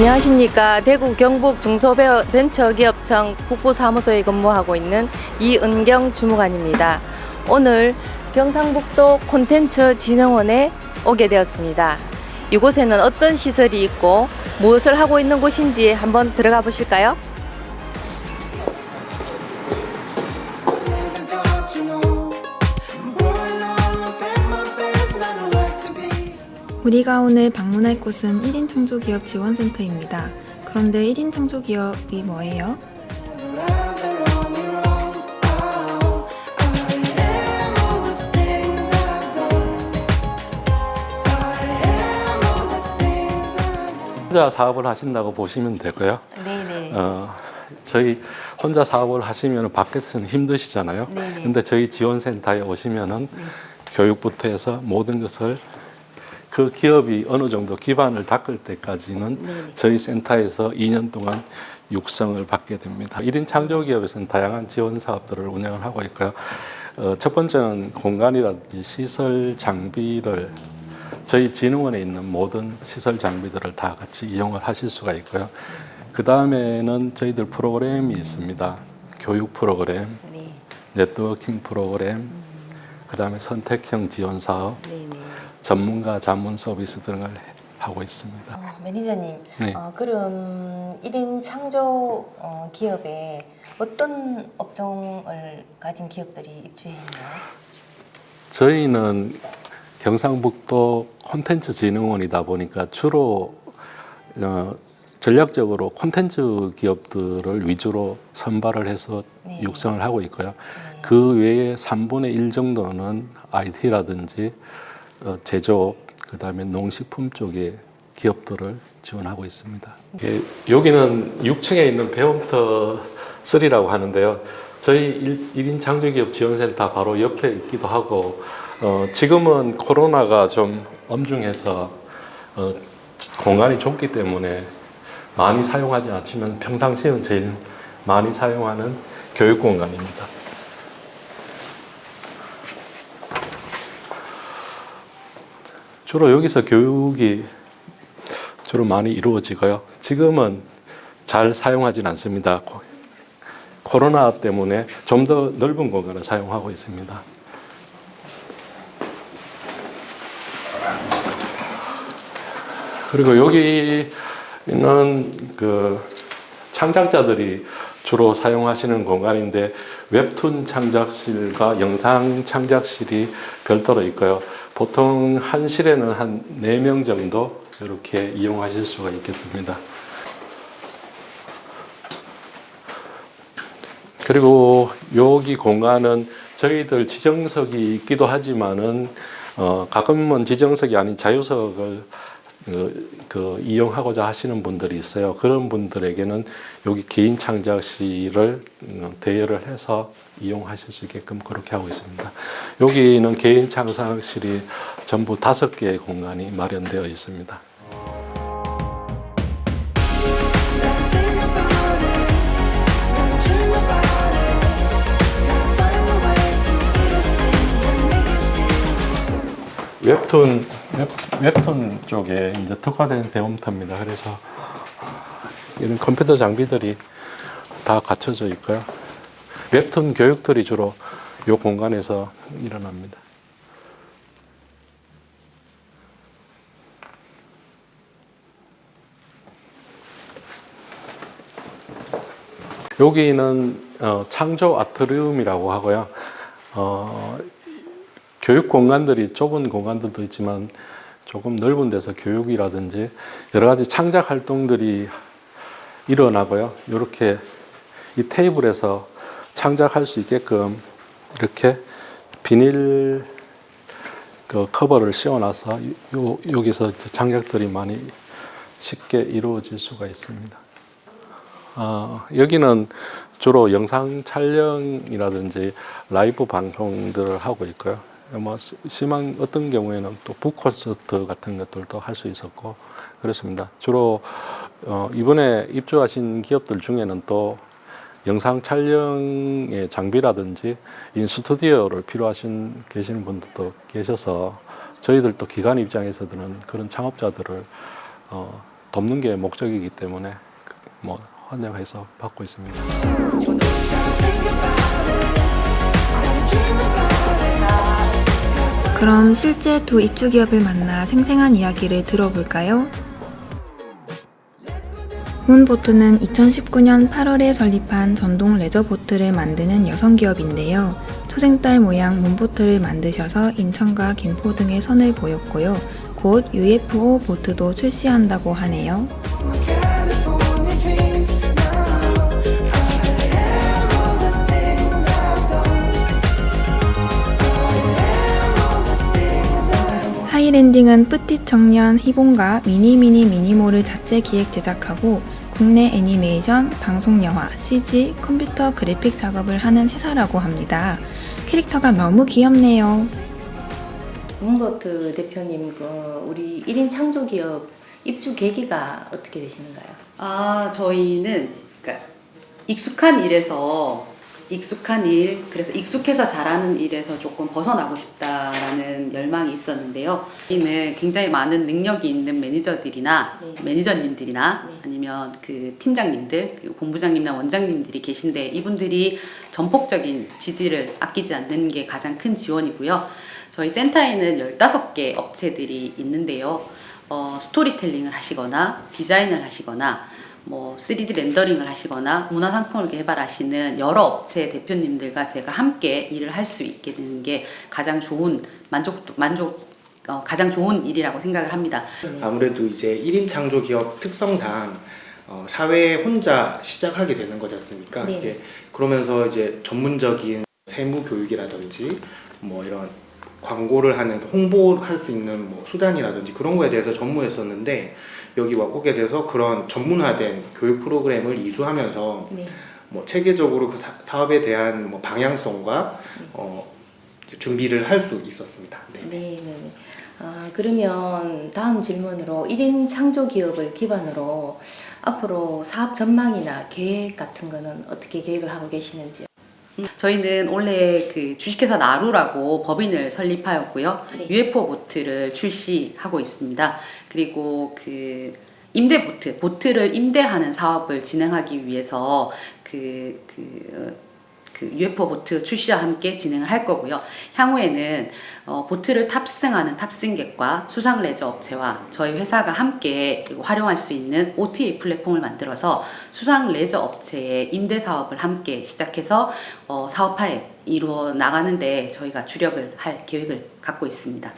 안녕하십니까. 대구 경북 중소벤처기업청 북부사무소에 근무하고 있는 이은경 주무관입니다. 오늘 경상북도 콘텐츠 진흥원에 오게 되었습니다. 이곳에는 어떤 시설이 있고 무엇을 하고 있는 곳인지 한번 들어가 보실까요? 우리가 오늘 방문할 곳은 1인 창조기업 지원센터입니다. 그런데 1인 창조기업이 뭐예요? 혼자 사업을 하신다고 보시면 되고요. 네네. 어, 저희 혼자 사업을 하시면 밖에서는 힘드시잖아요. 네네. 근데 저희 지원센터에 오시면은 교육부터 해서 모든 것을 그 기업이 어느 정도 기반을 닦을 때까지는 네네. 저희 센터에서 2년 동안 육성을 받게 됩니다. 1인 창조기업에서는 다양한 지원 사업들을 운영을 하고 있고요. 어, 첫 번째는 공간이라든지 시설 장비를 저희 진흥원에 있는 모든 시설 장비들을 다 같이 이용을 하실 수가 있고요. 그 다음에는 저희들 프로그램이 있습니다. 교육 프로그램, 네. 네트워킹 프로그램, 그 다음에 선택형 지원 사업, 네 네. 전문가 자문 서비스 등을 하고 있습니다. 어, 매니저님, 네. 어, 그럼 1인 창조 어, 기업에 어떤 업종을 가진 기업들이 입주했나요? 저희는 경상북도 콘텐츠 진흥원이다 보니까 주로 어, 전략적으로 콘텐츠 기업들을 위주로 선발을 해서 네. 육성을 하고 있고요. 그 외에 3분의 1 정도는 IT라든지 어, 제조업, 그 다음에 농식품 쪽의 기업들을 지원하고 있습니다. 예, 여기는 6층에 있는 배움터 3라고 하는데요. 저희 1, 인 창조기업 지원센터 바로 옆에 있기도 하고, 어, 지금은 코로나가 좀 엄중해서 어, 공간이 좁기 때문에 많이 사용하지 않지만 평상시에는 제일 많이 사용하는 교육 공간입니다. 주로 여기서 교육이 주로 많이 이루어지고요. 지금은 잘 사용하진 않습니다. 코- 코로나 때문에 좀 더 넓은 공간을 사용하고 있습니다. 그리고 여기 있는 그 창작자들이 주로 사용하시는 공간인데 웹툰 창작실과 영상 창작실이 별도로 있고요. 보통 한 실에는 한네명 정도 이렇게 이용하실 수가 있겠습니다. 그리고 여기 공간은 저희들 지정석이 있기도 하지만은 어, 가끔은 지정석이 아닌 자유석을 그, 그 이용하고자 하시는 분들이 있어요. 그런 분들에게는 여기 개인 창작실을 음, 대여를 해서 이용하실 수 있게끔 그렇게 하고 있습니다. 여기는 개인 창작실이 전부 다섯 개의 공간이 마련되어 있습니다. 웹툰 웹, 웹툰 쪽에 이제 특화된 배움터입니다. 그래서 이런 컴퓨터 장비들이 다 갖춰져 있고요. 웹툰 교육들이 주로 이 공간에서 일어납니다. 여기는 어, 창조 아트리움이라고 하고요. 어, 교육 공간들이 좁은 공간들도 있지만 조금 넓은 데서 교육이라든지 여러 가지 창작 활동들이 일어나고요. 이렇게 이 테이블에서 창작할 수 있게끔 이렇게 비닐 그 커버를 씌워놔서 요, 여기서 창작들이 많이 쉽게 이루어질 수가 있습니다. 어, 여기는 주로 영상 촬영이라든지 라이브 방송들을 하고 있고요. 뭐 시- 심한 어떤 경우에는 또 북콘서트 같은 것들도 할 수 있었고 그렇습니다. 주로 어, 이번에 입주하신 기업들 중에는 또 영상 촬영의 장비라든지 인 스튜디오를 필요하신 계시는 분들도 계셔서 저희들 또 기관 입장에서는 그런 창업자들을 어, 돕는 게 목적이기 때문에 뭐 환영해서 받고 있습니다. 그럼 실제 두 입주 기업을 만나 생생한 이야기를 들어볼까요? 문보트는 2019년 8월에 설립한 전동 레저 보트를 만드는 여성 기업인데요. 초생딸 모양 문보트를 만드셔서 인천과 김포 등에 선을 보였고요. 곧 UFO 보트도 출시한다고 하네요. 하이랜딩은 뿌띠 청년 희봉과 미니미니 미니몰을 자체 기획 제작하고 국내 애니메이션, 방송 영화, CG, 컴퓨터 그래픽 작업을 하는 회사라고 합니다. 캐릭터가 너무 귀엽네요. 문보트 대표님, 그 우리 1인 창조 기업 입주 계기가 어떻게 되시는가요? 아, 저희는 그러니까 익숙한 일에서 익숙한 일, 그래서 익숙해서 잘하는 일에서 조금 벗어나고 싶다라는 열망이 있었는데요. 저희는 굉장히 많은 능력이 있는 매니저들이나 네. 매니저님들이나 네. 아니면 그 팀장님들 그리고 본부장님이나 원장님들이 계신데 이분들이 전폭적인 지지를 아끼지 않는 게 가장 큰 지원이고요. 저희 센터에는 15개 업체들이 있는데요. 어, 스토리텔링을 하시거나 디자인을 하시거나 뭐 3D 렌더링을 하시거나 문화 상품을 개발하시는 여러 업체 대표님들과 제가 함께 일을 할 수 있게 되는 게 가장 좋은 만족 만족 어, 가장 좋은 일이라고 생각을 합니다. 아무래도 이제 1인 창조 기업 특성상 어, 사회에 혼자 시작하게 되는 거지 않습니까? 네. 이게 그러면서 이제 전문적인 세무 교육이라든지 뭐 이런 광고를 하는 홍보할 수 있는 뭐 수단이라든지 그런 거에 대해서 전무했었는데 여기 와 오게 돼서 그런 전문화된 교육 프로그램을 이수하면서 네. 뭐 체계적으로 그 사, 사업에 대한 뭐 방향성과 어, 이제 준비를 할 수 있었습니다. 네. 네, 네. 네. 아, 그러면 다음 질문으로 1인 창조 기업을 기반으로 앞으로 사업 전망이나 계획 같은 거는 어떻게 계획을 하고 계시는지요? 저희는 원래 그 주식회사 나루라고 법인을 설립하였고요. 네. UFO 보트를 출시하고 있습니다. 그리고 그 임대 보트, 보트를 임대하는 사업을 진행하기 위해서 그, 그, 어, 그 UFO 보트 출시와 함께 진행을 할 거고요. 향후에는 어, 보트를 탑승하는 탑승객과 수상 레저 업체와 저희 회사가 함께 활용할 수 있는 OTA 플랫폼을 만들어서 수상 레저 업체의 임대 사업을 함께 시작해서 어, 사업화에 이루어 나가는데 저희가 주력을 할 계획을 갖고 있습니다.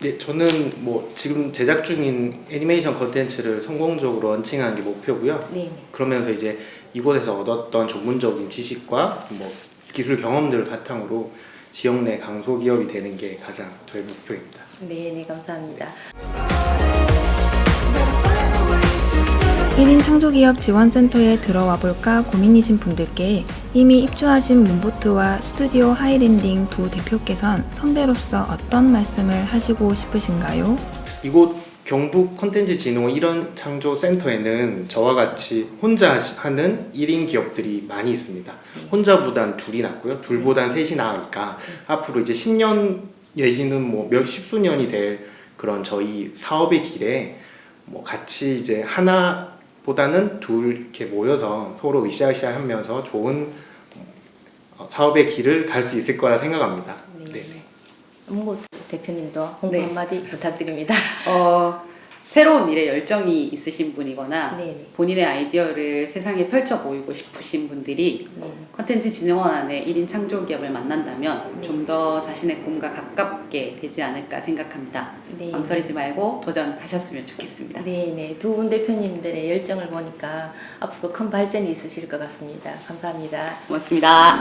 네, 저는 뭐 지금 제작 중인 애니메이션 컨텐츠를 성공적으로 런칭하는 게 목표고요. 네, 네. 그러면서 이제 이곳에서 얻었던 전문적인 지식과 뭐 기술 경험들을 바탕으로 지역 내 강소 기업이 되는 게 가장 저의 목표입니다. 네, 네, 감사합니다. 1인 창조기업 지원센터에 들어와 볼까 고민이신 분들께 이미 입주하신 문보트와 스튜디오 하이랜딩 두 대표께선 선배로서 어떤 말씀을 하시고 싶으신가요? 이곳 경북 컨텐츠 진흥원 이런 창조 센터에는 저와 같이 혼자 하는 1인 기업들이 많이 있습니다. 혼자보단 둘이 낫고요. 둘보단 셋이 나으니까 앞으로 이제 10년 내지는 뭐 몇 십수년이 될 그런 저희 사업의 길에 뭐 같이 이제 하나보다는 둘 이렇게 모여서 서로 으쌰으쌰 하면서 좋은 어, 사업의 길을 갈 수 있을 거라 생각합니다. 네. 네. 문보 대표님도 홍보 네. 한마디 부탁드립니다. 어, 새로운 일에 열정이 있으신 분이거나 네네. 본인의 아이디어를 세상에 펼쳐 보이고 싶으신 분들이 네. 컨텐츠 진흥원 안에 1인 창조 기업을 만난다면 네. 좀더 자신의 꿈과 가깝게 되지 않을까 생각합니다. 네. 망설이지 말고 도전하셨으면 좋겠습니다. 네, 네. 두 분 대표님들의 열정을 보니까 앞으로 큰 발전이 있으실 것 같습니다. 감사합니다. 고맙습니다.